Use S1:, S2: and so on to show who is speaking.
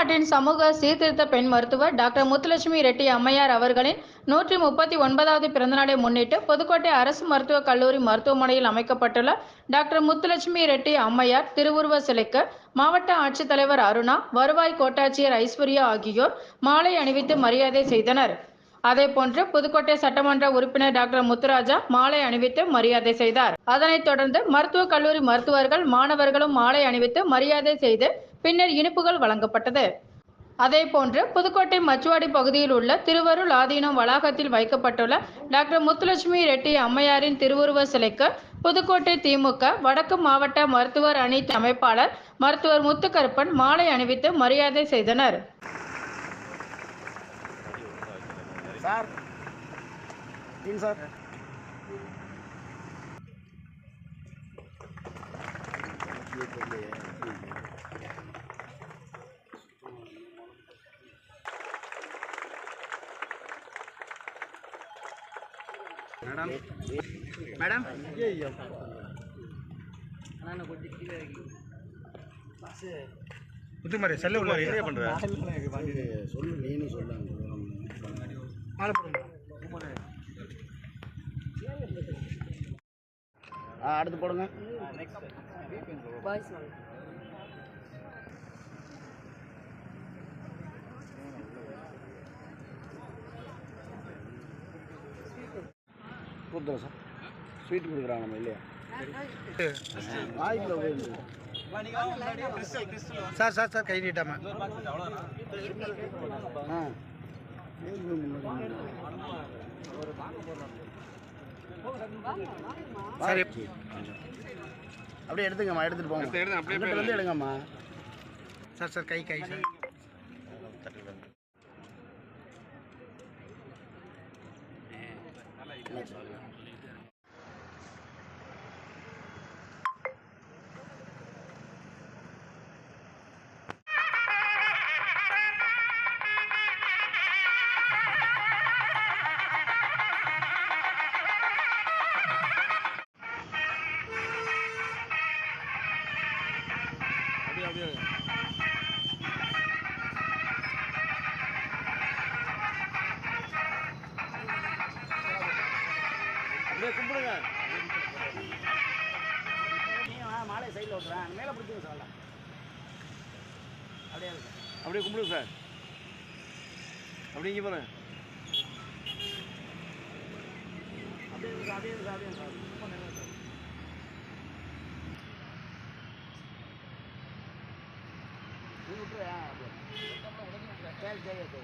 S1: தமிழ்நாட்டின் சமூக சீர்திருத்த பெண் மருத்துவர் டாக்டர் முத்துலட்சுமி ரெட்டி அம்மையார் அவர்களின் நூற்றி முப்பத்தி ஒன்பதாவது பிறந்தநாளை முன்னிட்டு புதுக்கோட்டை அரசு மருத்துவக் கல்லூரி மருத்துவமனையில் அமைக்கப்பட்டுள்ள டாக்டர் முத்துலட்சுமி ரெட்டி அம்மையார் திருவுருவ சிலைக்கு மாவட்ட ஆட்சித்தலைவர் அருணா வருவாய் கோட்டாட்சியர் ஐஸ்வர்யா ஆகியோர் மாலை அணிவித்து மரியாதை செய்தனர். அதேபோன்று புதுக்கோட்டை சட்டமன்ற உறுப்பினர் டாக்டர் முத்துராஜா மாலை அணிவித்து மரியாதை செய்தார். அதனைத் தொடர்ந்து மருத்துவக் கல்லூரி மருத்துவர்கள் மாணவர்களும் மாலை அணிவித்து மரியாதை செய்து பின்னர் இனிப்புகள் வழங்கப்பட்டது. அதேபோன்று புதுக்கோட்டை மச்சுவாடி பகுதியில் உள்ள திருவருள் ஆதீனம் வளாகத்தில் வைக்கப்பட்டுள்ள டாக்டர் முத்துலட்சுமி ரெட்டி அம்மையாரின் திருவுருவ சிலைக்கு புதுக்கோட்டை திமுக வடக்கு மாவட்ட மருத்துவர் அணி அமைப்பாளர் மருத்துவர் முத்துக்கருப்பன் மாலை அணிவித்து மரியாதை செய்தனர்.
S2: Sir sir?
S3: Madam? Madam? Muthumari செல்ல உள்ள என்ன பண்ற?
S2: சொல்லு நீனு சொல்லு
S3: மாலை போடுங்க
S2: ஆ அடுத்து போடுங்க. கொடுத்துறோம் சார். ஸ்வீட் கொடுக்குறாங்க நம்ம இல்லையா? வாய்ப்பில் போயிருந்து
S3: சார் சார் சார் கை நீட்டாம
S2: ஆ.
S3: சரி
S2: அப்படியே எடுத்துங்கம்மா எடுத்துட்டு போங்க.
S3: அப்படியே
S2: வந்து எடுங்கம்மா.
S3: சார் சார் கை கை சார். அப்படியே அப்படியே
S2: அப்படியே கும்பிடுங்க. மாலை சைடில் விட்டுறேன் மேலே பிடிச்சிங்க சார் அப்படியே
S3: அப்படியே கும்பிடுங்க சார். அப்படியே இங்கே பாருங்க.
S2: அப்படியே அப்படியே அப்படியே હા ચાલ જઈએ તો